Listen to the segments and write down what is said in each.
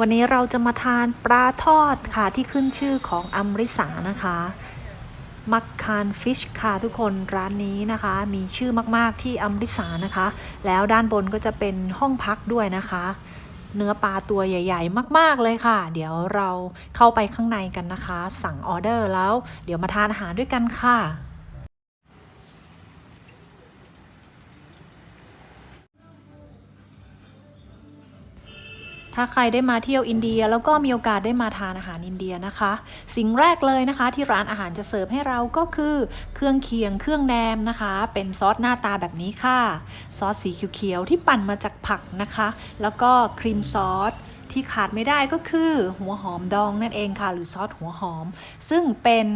วันนี้เราจะมาทานปลาทอดค่ะที่ขึ้นชื่อของอมริสานะคะ มักคานฟิชค่ะทุกคนร้านนี้นะคะ มีชื่อมากๆที่อมริสานะคะ แล้วด้านบนก็จะเป็นห้องพักด้วยนะคะ เนื้อปลาตัวใหญ่ ๆ มากๆเลยค่ะ เดี๋ยวเราเข้าไปข้างในกันนะคะ สั่งออเดอร์แล้ว เดี๋ยวมาทานอาหารด้วยกันค่ะ ถ้าใครได้มาเที่ยวอินเดียแล้วก็มีโอกาสได้มาทานอาหารอินเดียนะคะ สิ่งแรกเลยนะคะ ที่ร้านอาหารจะเสิร์ฟให้เราก็คือเครื่องเคียงเครื่องแนมนะคะ เป็นซอสหน้าตาแบบนี้ค่ะ ซอสสีเขียวๆที่ปั่นมาจากผักนะคะ แล้วก็ครีมซอสที่ขาดไม่ได้ก็คือหัวหอมดองนั่นเองค่ะ หรือซอสหัวหอม ซึ่งเป็น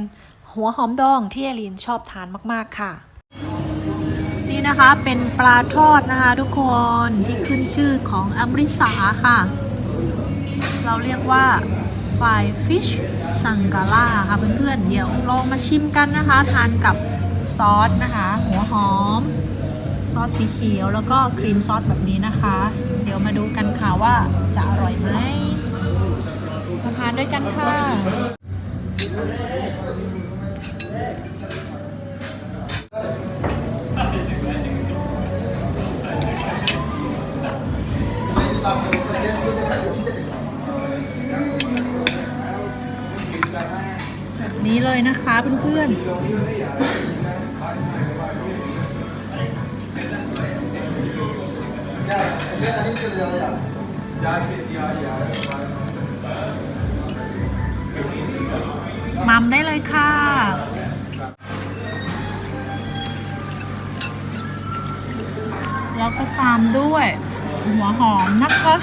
หัวหอมดองที่เอลินชอบทานมากๆค่ะนี่นะคะเป็นปลาทอดนะคะทุกคนที่ขึ้นชื่อของอมริสาค่ะ เราเรียกว่า f i fish sangala ค่ะเพื่อนๆ เดี๋ยวลองมาชิมกันนะคะ ทานกับซอสนะคะ หัวหอม ซอสสีเขียวแล้วก็ครีมซอสแบบนี้นะคะ เดี๋ยวมาดูกันค่ะว่าจะอร่อยไหมมาทานด้วยกันค่ะ นี้เลยนะคะเพื่อนๆมัมได้เลยค่ะแล้วก็ตามด้วยหัวหอมนะคะ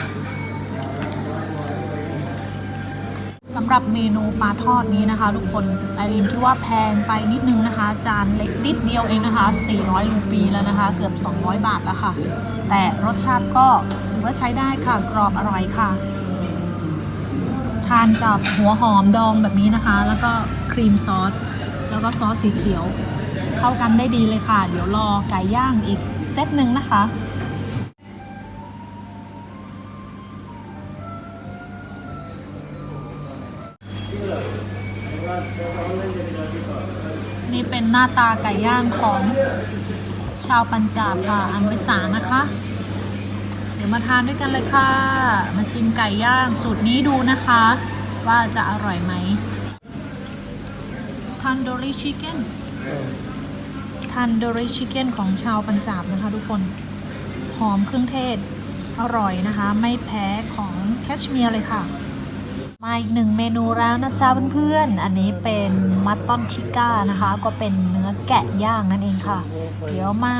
สำหรับเมนูปลาทอดนี้นะคะทุกคนไอรีนคิดว่าแพงไปนิดนึงนะคะ จานเล็กนิดเดียวเองนะคะ 400 รูปีแล้วนะคะ เกือบ 200 บาทแล้วค่ะ แต่รสชาติก็ถือว่าใช้ได้ค่ะ กรอบอร่อยค่ะ ทานกับหัวหอมดองแบบนี้นะคะ แล้วก็ครีมซอส แล้วก็ซอสสีเขียว เข้ากันได้ดีเลยค่ะ เดี๋ยวรอไก่ย่างอีกเซตหนึ่งนะคะ นี่เป็นหน้าตาไก่ย่างของชาวปัญจาบค่ะอมริสานะคะ เดี๋ยวมาทานด้วยกันเลยค่ะ มาชิมไก่ย่างสูตรนี้ดูนะคะ ว่าจะอร่อยไหมทันโดริชิคเก้นทันโดริชิคเก้นของชาวปัญจาบนะคะทุกคนหอมเครื่องเทศ อร่อยนะคะ ไม่แพ้ของแคชเมียร์เลยค่ะ มาอีกหนึ่งเมนูแล้วนะจ๊ะเพื่อนๆ อันนี้เป็นมัตตอนทิก้านะคะ ก็เป็นเนื้อแกะย่างนั่นเองค่ะ เดี๋ยวมา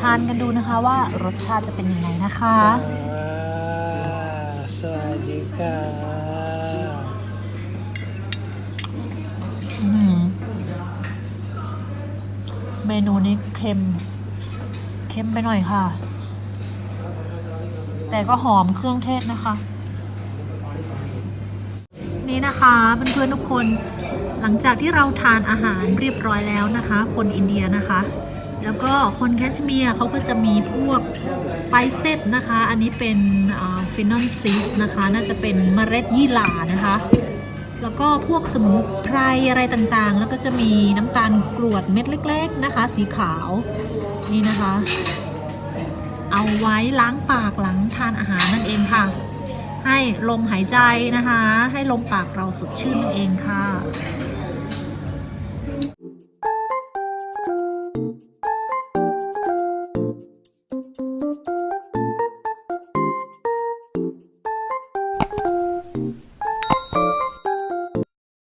ทานกันดูนะคะว่ารสชาติจะเป็นยังไงนะคะสวัสดีค่ะอื้อหือเมนูนี้เค็ม เค็มไปหน่อยค่ะ แต่ก็หอมเครื่องเทศนะคะ นี่นะคะเพื่อนๆทุกคนหลังจากที่เราทานอาหารเรียบร้อยแล้วนะคะ คนอินเดียนะคะ แล้วก็คนแคชเมียร์เขาก็จะมีพวกสไปเซสนะคะ อันนี้เป็นฟินอลซีสนะคะ น่าจะเป็นเมล็ดยี่หร่านะคะ แล้วก็พวกสมุนไพรอะไรต่างๆ แล้วก็จะมีน้ำตาลกรวดเม็ดเล็ก ๆ นะคะ สีขาวนี่นะคะ เอาไว้ล้างปากหลังทานอาหารนั่นเองค่ะ ให้ลมหายใจนะคะ ให้ลมปากเราสดชื่นนั่นเองค่ะ